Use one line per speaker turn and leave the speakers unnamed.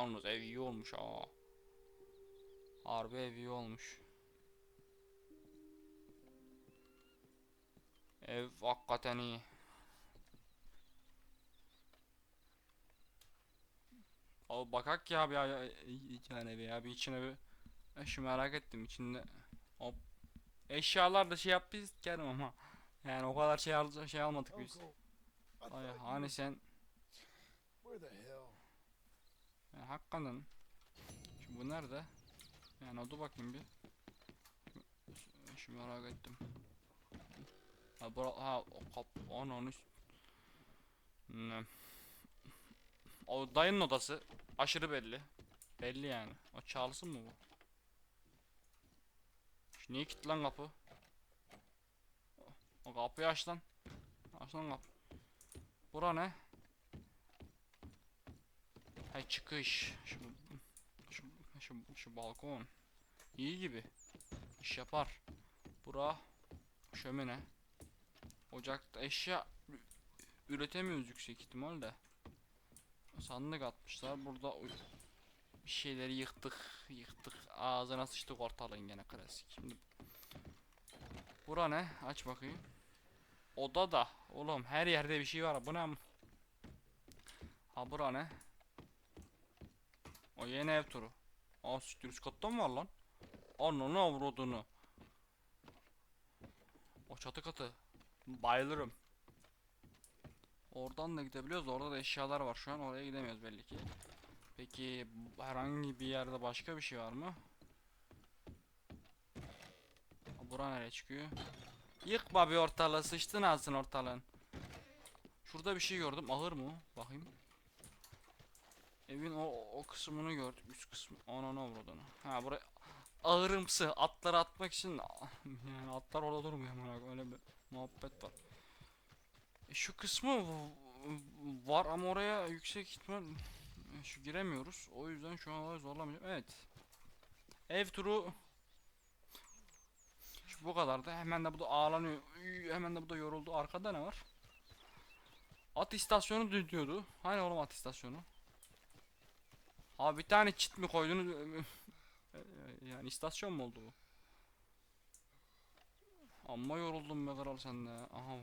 Yalnız ev iyi olmuş ha. Harbi ev iyi olmuş. Ev hakikaten iyi. O bakak ya bir ya, yani bir ya bir içine bir şu merak ettim içinde hop eşyalar da şey yap biz geldim ama yani o kadar şey al şey almadık biz. Ay, hani sen
where the hell?
Hakikaten şu bu nerede? Yani o dur bakayım bir. Şu merak ettim. Ha bura ha o kap onun ne? O dayının odası aşırı belli. Belli yani. O çalsın mı bu? Şu niye kilitli lan kapı? O kapıyı aç lan. Aç lan kapı. Bura ne? Hay çıkış. Şu, şu, şu, şu balkon. İyi gibi. İş yapar. Bura şömine. Ocakta eşya üretemiyoruz yüksek ihtimalle. Sandık atmışlar. Burada bir şeyleri yıktık, yıktık. Ağzına sıçtık ortalığın gene klasik. Şimdi Bura ne? Aç bakayım. Oda da. Oğlum her yerde bir şey var. Bu ne? Ha bura ne? O yeni ev turu. Aa siktir üst mı var lan? Ananı avradını. O çatı katı. Bayılırım. Oradan da gidebiliyoruz. Orada da eşyalar var. Şu an oraya gidemiyoruz belli ki. Peki herhangi bir yerde başka bir şey var mı? Bura nereye çıkıyor? Yıkma bir ortalığı. Sıçtın alsın ortalığın. Şurada bir şey gördüm. Ahır mı? Bakayım. Evin o o kısmını gördüm. Üst kısmı. Ananı avradını. Ha buraya ağırımsı atları atmak için yani atlar orada durmuyor amına öyle bir muhabbet var. E, şu kısmı var ama oraya yüksek ihtimal e, şu giremiyoruz. O yüzden şu an zorlamayacağım. Evet. Ev turu şu bu kadar da hemen de bu da ağlanıyor. Hemen de bu da yoruldu. Arkada ne var? At istasyonu diyordu. Hani oğlum at istasyonu? Abi bir tane çit mi koydunuz? yani istasyon mu oldu bu? Amma yoruldum be kral sen de. Aha.